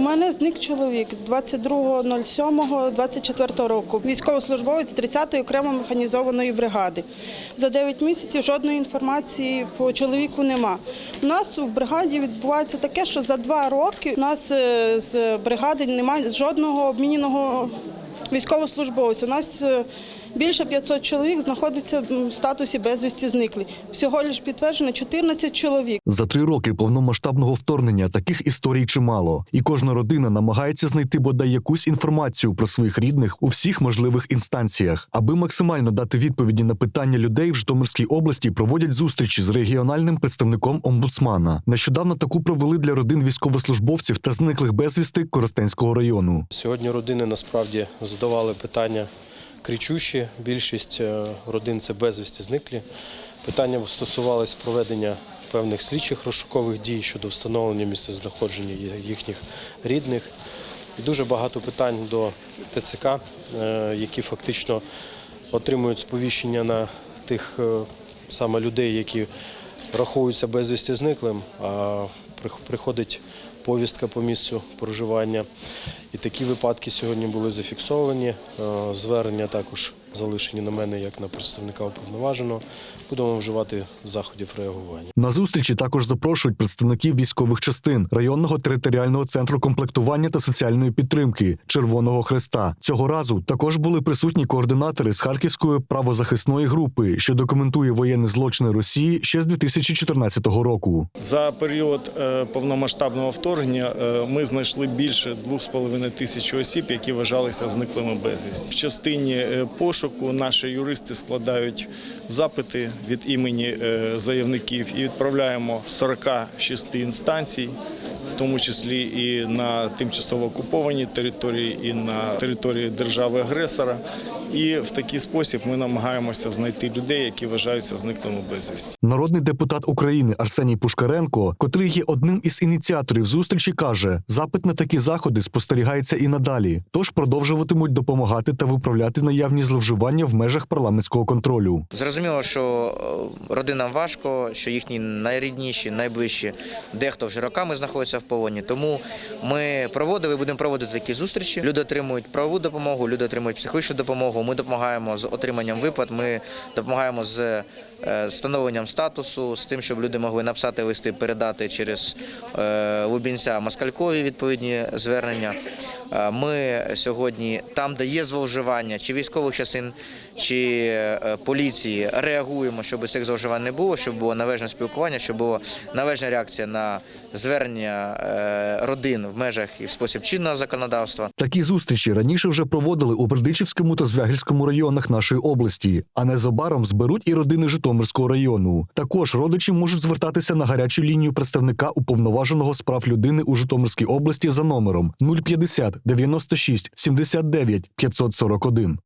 У мене зник чоловік 22.07.24 року. Військовослужбовець 30-ї окремо механізованої бригади. За 9 місяців жодної інформації по чоловіку нема. У нас у бригаді відбувається таке, що за два роки у нас е, з бригади немає жодного обміненого військовослужбовця. У нас е, більше 500 чоловік знаходиться в статусі безвісті зниклі. Всього лише підтверджено 14 чоловік. За три роки повномасштабного вторгнення таких історій чимало, і кожна родина намагається знайти бодай якусь інформацію про своїх рідних у всіх можливих інстанціях. Аби максимально дати відповіді на питання людей в Житомирській області проводять зустрічі з регіональним представником омбудсмана. Нещодавно таку провели для родин військовослужбовців та зниклих безвісти Коростенського району. Сьогодні родини насправді задавали питання кричущі. Більшість е, родин це безвісті зниклі. Питання стосувалися проведення певних слідчих розшукових дій щодо встановлення місцезнаходження їхніх рідних. І дуже багато питань до ТЦК, е, які фактично отримують сповіщення на тих е, саме людей, які рахуються безвісті зниклим, а приходить повістка по місцю проживання. І такі випадки сьогодні були зафіксовані. Е, Звернення також залишені на мене як на представника уповноваженого. Будемо вживати заходів реагування. На зустрічі також запрошують представників військових частин районного територіального центру комплектування та соціальної підтримки Червоного Хреста. Цього разу також були присутні координатори з Харківської правозахисної групи, що документує воєнні злочини Росії ще з 2014 року. За період е, повномасштабного вторгнення е, ми знайшли більше 2,5 тисяч осіб, які вважалися зниклими безвісті. В частині е, пошуку. Наші юристи складають запити від імені е, заявників і відправляємо 46 інстанцій, в тому числі і на тимчасово окупованій території, і на території держави-агресора. І в такий спосіб ми намагаємося знайти людей, які вважаються зниклими безвісті. Народний депутат України Арсеній Пушкаренко, котрий є одним із ініціаторів зустрічі, каже: запит на такі заходи спостерігається і надалі, тож продовжуватимуть допомагати та виправляти наявні зловживання в межах парламентського контролю. Зрозуміло, що е, родинам важко, що їхні найрідніші, найближчі, дехто вже роками знаходиться в полоні. Тому ми проводили, будемо проводити такі зустрічі. Люди отримують правову допомогу, люди отримують психологічну допомогу. Ми допомагаємо з отриманням виплат. Ми допомагаємо з е, встановленням статусу, з тим, щоб люди могли написати листи, передати через е, Лубінця Москалькові відповідні звернення. Е, Ми сьогодні там, де є зловживання, чи військових частин, чи е, поліції, реагуємо, щоб цих зловживань не було, щоб було належне спілкування, щоб була належна реакція на звернення е, родин в межах і в спосіб чинного законодавства. Такі зустрічі раніше вже проводили у Бердичівському та Звягільському районах нашої області, а незабаром зберуть і родини Житомирського району. Також родичі можуть звертатися на гарячу лінію представника уповноваженого з прав людини у Житомирській області за номером 050 96 79 541.